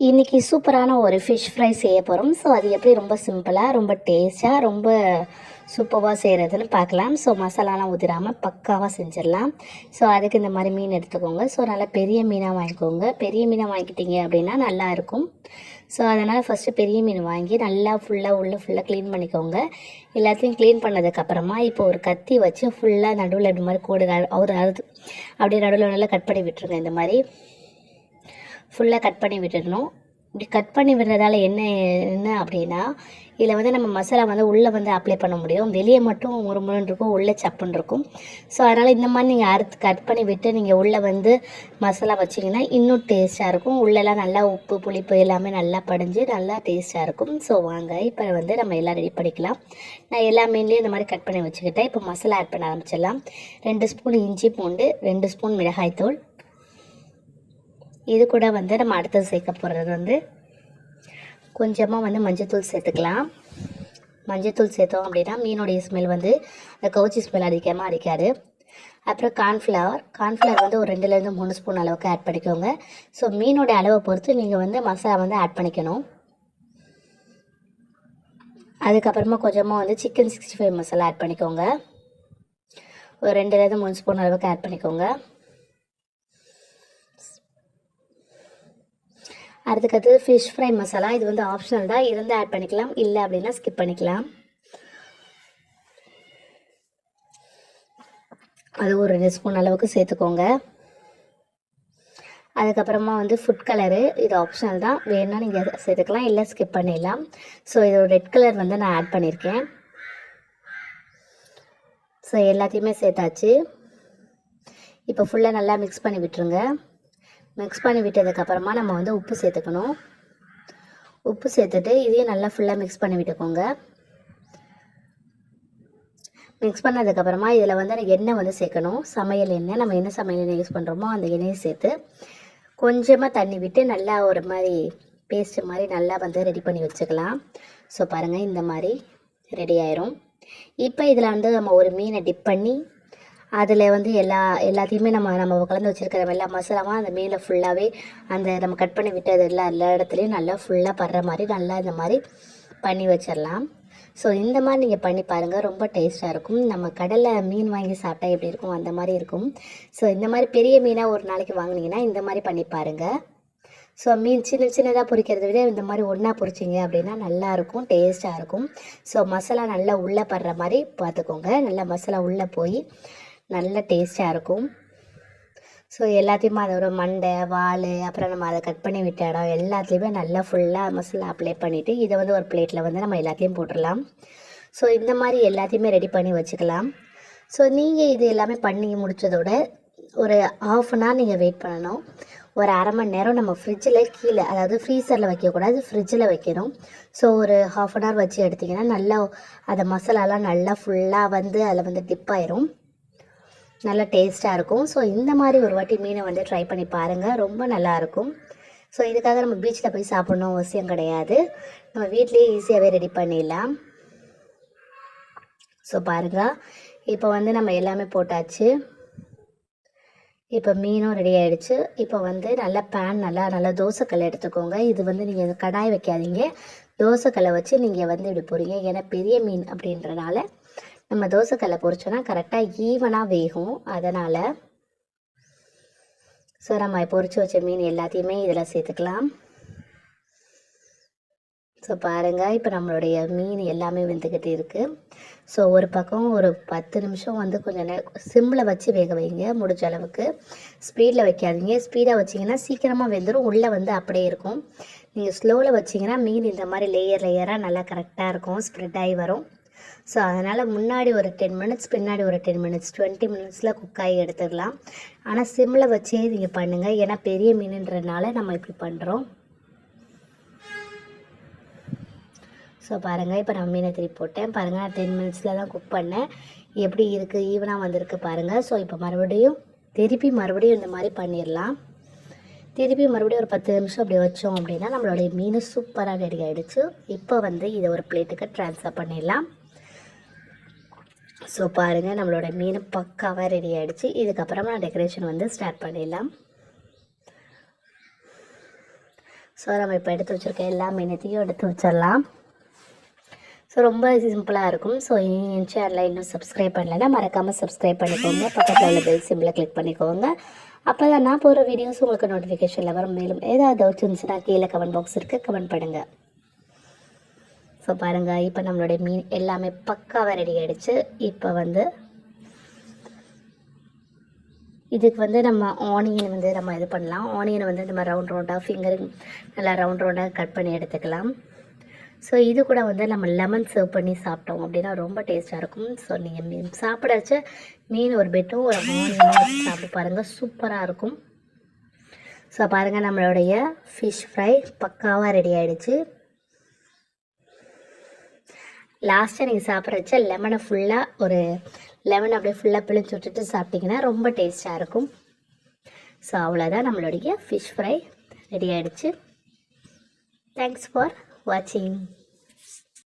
இன்றைக்கி சூப்பரான ஒரு ஃபிஷ் ஃப்ரை செய்ய போகிறோம் ஸோ அது எப்படி ரொம்ப சிம்பிளாக ரொம்ப டேஸ்ட்டாக ரொம்ப சூப்பராக செய்கிறதுன்னு பார்க்கலாம். ஸோ மசாலாலாம் ஊற்றிடாமல் பக்காவாக செஞ்சிடலாம். ஸோ அதுக்கு இந்த மாதிரி மீன் எடுத்துக்கோங்க. ஸோ நல்லா பெரிய மீனாக வாங்கிக்கோங்க. பெரிய மீனாக வாங்கிட்டீங்க அப்படின்னா நல்லா இருக்கும். ஸோ அதனால் ஃபஸ்ட்டு பெரிய மீன் வாங்கி நல்லா ஃபுல்லாக உள்ளே ஃபுல்லாக க்ளீன் பண்ணிக்கோங்க. எல்லாத்தையும் க்ளீன் பண்ணதுக்கப்புறமா இப்போ ஒரு கத்தி வச்சு ஃபுல்லாக நடுவில் இப்படி மாதிரி கோடு அவர் அது அப்படியே நடுவில் நல்லா கட் பண்ணி விட்டுருங்க. இந்த மாதிரி ஃபுல்லாக கட் பண்ணி விட்டுடணும் இப்படி கட் பண்ணி விடுறதால என்ன என்ன அப்படின்னா இதில் வந்து நம்ம மசாலா வந்து உள்ளே வந்து அப்ளை பண்ண முடியும். வெளியே மட்டும் ஒரு முருன்னு இருக்கும் உள்ளே சப்புன்னு இருக்கும். ஸோ அதனால் இந்த மாதிரி நீங்கள் அறுத்து கட் பண்ணி விட்டு நீங்கள் உள்ளே வந்து மசாலா வச்சிங்கன்னா இன்னும் டேஸ்ட்டாக இருக்கும். உள்ளெல்லாம் நல்லா உப்பு புளிப்பு எல்லாமே நல்லா படிஞ்சு நல்லா டேஸ்ட்டாக இருக்கும். ஸோ வாங்க இப்போ வந்து நம்ம எல்லாம் ரெடி பண்ணிக்கலாம். நான் எல்லா மீன்லேயும் இந்த மாதிரி கட் பண்ணி வச்சுக்கிட்டேன். இப்போ மசாலா ஆட் பண்ண ஆரம்பிச்சிடலாம். ரெண்டு ஸ்பூன் இஞ்சி பூண்டு ரெண்டு ஸ்பூன் மிளகாய்த்தூள் இது கூட வந்து நம்ம அடுத்தது சேர்க்க போகிறது வந்து கொஞ்சமாக வந்து மஞ்சத்தூள் சேர்த்துக்கலாம். மஞ்சத்தூள் சேர்த்தோம் அப்படின்னா மீனுடைய ஸ்மெல் வந்து அந்த கவுச்சி ஸ்மெல் அடிக்காமல் அடிக்காது. அப்புறம் கார்ன்ஃப்ளவர் கார்ன்ஃப்ளவர் வந்து ஒரு ரெண்டுலேருந்து மூணு ஸ்பூன் அளவுக்கு ஆட் பண்ணிக்கோங்க. ஸோ மீனோட அளவை பொறுத்து நீங்கள் வந்து மசாலா வந்து ஆட் பண்ணிக்கணும். அதுக்கப்புறமா கொஞ்சமாக வந்து chicken sixty five masala add பண்ணிக்கோங்க. ஒரு ரெண்டுலேருந்து மூணு ஸ்பூன் அளவுக்கு ஆட் பண்ணிக்கோங்க. அடுத்துக்கடுத்து ஃபிஷ் ஃப்ரை மசாலா இது வந்து ஆப்ஷனல் தான். இருந்து ஆட் பண்ணிக்கலாம். இல்லை அப்படின்னா ஸ்கிப் பண்ணிக்கலாம். அது ஒரு ரெண்டு ஸ்பூன் அளவுக்கு சேர்த்துக்கோங்க. அதுக்கப்புறமா வந்து ஃபுட் கலரு இது ஆப்ஷனல் தான். வேணால் நீங்கள் சேர்த்துக்கலாம் இல்லை ஸ்கிப் பண்ணிடலாம். ஸோ இது ரெட் கலர் வந்து நான் ஆட் பண்ணியிருக்கேன் ஸோ எல்லாத்தையுமே சேர்த்தாச்சு. இப்போ ஃபுல்லாக நல்லா மிக்ஸ் பண்ணி விட்டுருங்க. மிக்ஸ் பண்ணி விட்டதுக்கப்புறமா நம்ம வந்து உப்பு சேர்த்துக்கணும். உப்பு சேர்த்துட்டு இதையும் நல்லா ஃபுல்லாக மிக்ஸ் பண்ணி விட்டுக்கோங்க. மிக்ஸ் பண்ணதுக்கப்புறமா இதில் வந்து எண்ணெய் வந்து சேர்க்கணும். சமையல் எண்ணெய் நம்ம என்ன சமையல் எண்ணெய் யூஸ் பண்ணுறோமோ அந்த எண்ணெயை சேர்த்து கொஞ்சமாக தண்ணி விட்டு நல்லா ஒரு மாதிரி பேஸ்ட்டு மாதிரி நல்லா வந்து ரெடி பண்ணி வச்சுக்கலாம். ஸோ பாருங்கள் இந்த மாதிரி ரெடி ஆயிரும். இப்போ இதில் வந்து நம்ம ஒரு மீனை டிப் பண்ணி அதில் வந்து எல்லா எல்லாத்தையுமே நம்ம நம்ம கலந்து வச்சுருக்கிற எல்லா மசாலாவும் அந்த மீனில் ஃபுல்லாகவே அந்த நம்ம கட் பண்ணி விட்டது எல்லா எல்லா இடத்துலையும் நல்லா ஃபுல்லாக படுற மாதிரி நல்லா இந்த மாதிரி பண்ணி வச்சிடலாம் ஸோ இந்த மாதிரி நீங்கள் பண்ணி பாருங்கள் ரொம்ப டேஸ்ட்டாக இருக்கும். நம்ம கடலில் மீன் வாங்கி சாப்பிட்டா எப்படி இருக்கும்? அந்த மாதிரி இருக்கும். ஸோ இந்த மாதிரி பெரிய மீனாக ஒரு நாளைக்கு வாங்கினீங்கன்னா இந்த மாதிரி பண்ணி பாருங்கள் ஸோ மீன் சின்ன சின்னதாக பொரிக்கிறத விட இந்த மாதிரி ஒன்றா பொரிச்சிங்க அப்படின்னா நல்லாயிருக்கும் டேஸ்ட்டாக இருக்கும். ஸோ மசாலா நல்லா உள்ளே படுற மாதிரி பார்த்துக்கோங்க நல்லா மசாலா உள்ளே போய் நல்ல டேஸ்ட்டாக இருக்கும். ஸோ எல்லாத்தையுமே அதோட மண்டை வால் அப்புறம் நம்ம அதை கட் பண்ணி விட்ட இடம் எல்லாத்துலேயுமே நல்லா ஃபுல்லாக மசாலா அப்ளை பண்ணிவிட்டு இதை வந்து ஒரு பிளேட்டில் வந்து நம்ம எல்லாத்தையும் போட்டுடலாம். ஸோ இந்த மாதிரி எல்லாத்தையுமே ரெடி பண்ணி வச்சுக்கலாம். ஸோ நீங்கள் இது எல்லாமே பண்ணி முடித்ததோட ஒரு ஆஃப் அன் ஹவர் நீங்கள் வெயிட் பண்ணணும். ஒரு அரை மணி நேரம் நம்ம ஃப்ரிட்ஜில் கீழே அதாவது ஃப்ரீசரில் வைக்கக்கூடாது ஃப்ரிட்ஜில் வைக்கணும். ஸோ ஒரு ஹாஃப் அன் ஹவர் வச்சு எடுத்திங்கன்னா நல்லா அந்த மசாலாலாம் நல்லா ஃபுல்லாக வந்து அதில் வந்து டிப் ஆயிரும். நல்லா டேஸ்ட்டாக இருக்கும். ஸோ இந்த மாதிரி ஒரு வாட்டி மீனை வந்து ட்ரை பண்ணி பாருங்கள் ரொம்ப நல்லாயிருக்கும் ஸோ இதுக்காக நம்ம பீச்சில் போய் சாப்பிட்ணும் அவசியம் கிடையாது. நம்ம வீட்லேயே ஈஸியாகவே ரெடி பண்ணிடலாம். ஸோ பாருங்கள் இப்போ வந்து நம்ம எல்லாமே போட்டாச்சு. இப்போ மீனும் ரெடி ஆகிடுச்சு இப்போ வந்து நல்லா பேன் நல்லா நல்லா தோசைக்கல் எடுத்துக்கோங்க. இது வந்து நீங்கள் கடாய் வைக்காதீங்க. தோசைக்கல்லை வச்சு நீங்கள் வந்து இப்படி போகிறீங்க ஏன்னா பெரிய மீன் அப்படின்றனால நம்ம தோசைக்கல்லை பொறிச்சோன்னா கரெக்டாக ஈவனாக வேகும். அதனால் ஸோ நம்ம பொறிச்சு வச்ச மீன் எல்லாத்தையுமே இதில் சேர்த்துக்கலாம். ஸோ பாருங்கள் இப்போ நம்மளுடைய மீன் எல்லாமே வெந்துக்கிட்டு இருக்குது ஸோ ஒரு பக்கம் ஒரு பத்து நிமிஷம் வந்து கொஞ்சம் நே சிம்மில் வச்சு வேக வைங்க முடிஞ்ச அளவுக்கு. ஸ்பீடில் வைக்காதீங்க. ஸ்பீடாக வச்சிங்கன்னா சீக்கிரமாக வெந்துடும் உள்ளே வந்து அப்படியே இருக்கும். நீங்கள் ஸ்லோவில் வச்சிங்கன்னா மீன் இந்த மாதிரி லேயர் லேயராக நல்லா கரெக்டாக இருக்கும். ஸ்ப்ரெட் ஆகி வரும். ஸோ அதனால் முன்னாடி ஒரு டென் மினிட்ஸ் பின்னாடி ஒரு டென் மினிட்ஸ் டுவெண்ட்டி மினிட்ஸில் குக் ஆகி எடுத்துடலாம். ஆனால் சிம்மில் வச்சே நீங்கள் பண்ணுங்கள் ஏன்னா பெரிய மீனுன்றனால நம்ம இப்படி பண்ணுறோம் ஸோ பாருங்கள் இப்போ நான் மீனை திருப்பி போட்டேன். பாருங்கள் நான் டென் மினிட்ஸில் தான் குக் பண்ணேன். எப்படி இருக்குது ஈவனாக வந்திருக்கு பாருங்கள் ஸோ இப்போ மறுபடியும் திருப்பி மறுபடியும் இந்த மாதிரி பண்ணிடலாம். திருப்பி மறுபடியும் ஒரு பத்து நிமிஷம் அப்படி வச்சோம் அப்படின்னா நம்மளுடைய மீன் சூப்பராக ரெடி ஆகிடுச்சு இப்போ வந்து இதை ஒரு பிளேட்டுக்கு ட்ரான்ஸ்ஃபர் பண்ணிடலாம். ஸோ பாருங்கள் நம்மளோட மீன் பக்காவாக ரெடி ஆகிடுச்சு இதுக்கப்புறமா டெக்கரேஷன் வந்து ஸ்டார்ட் பண்ணிடலாம். ஸோ நம்ம இப்போ எடுத்து வச்சுருக்க எல்லா மீனத்தையும் எடுத்து வச்சிடலாம். ஸோ ரொம்ப சிம்பிளாக இருக்கும். ஸோ என் சேனலில் இன்னும் சப்ஸ்கிரைப் பண்ணலைன்னா மறக்காமல் சப்ஸ்கிரைப் பண்ணிக்கோங்க. பக்கத்தில் உள்ள பெல் சிம்பிளை கிளிக் பண்ணிக்கோங்க. அப்போ தான் நான் போகிற வீடியோஸ் உங்களுக்கு நோட்டிஃபிகேஷனில் வரும். மேலும் ஏதாவது டவுட்ஸ் இருந்துச்சுன்னா கீழே கமெண்ட் பாக்ஸ் இருக்குது கமெண்ட் பண்ணுங்கள் ஸோ பாருங்கள் இப்போ நம்மளுடைய மீன் எல்லாமே பக்காவாக ரெடி ஆகிடுச்சு இப்போ வந்து இதுக்கு வந்து நம்ம ஆனியன் வந்து நம்ம இது பண்ணலாம். ஆனியனை வந்து நம்ம ரவுண்ட் ரவுண்டாக ஃபிங்கரிங் நல்லா ரவுண்ட் ரவுண்டாக கட் பண்ணி எடுத்துக்கலாம். ஸோ இது கூட வந்து நம்ம லெமன் சர்வ் பண்ணி சாப்பிட்டோம் அப்படின்னா ரொம்ப டேஸ்ட்டாக இருக்கும். ஸோ நீங்கள் மீன் சாப்பிட வச்ச மீன் ஒரு பெட்டும் ஒரு ஆனியனும் சாப்பிட்டு பாருங்கள் சூப்பராக இருக்கும். ஸோ பாருங்கள் நம்மளுடைய ஃபிஷ் ஃப்ரை பக்காவாக ரெடி ஆகிடுச்சு லாஸ்ட்டாக நீங்கள் சாப்பிட்ற வச்ச லெமனை ஃபுல்லாக ஒரு லெமன் அப்படியே ஃபுல்லாக பிழிஞ்சு விட்டுட்டு சாப்பிட்டிங்கன்னா ரொம்ப டேஸ்ட்டாக இருக்கும். ஸோ அவ்வளோதான் நம்மளுடைய ஃபிஷ் ஃப்ரை ரெடி ஆகிடுச்சு தேங்க்ஸ் ஃபார் வாட்சிங்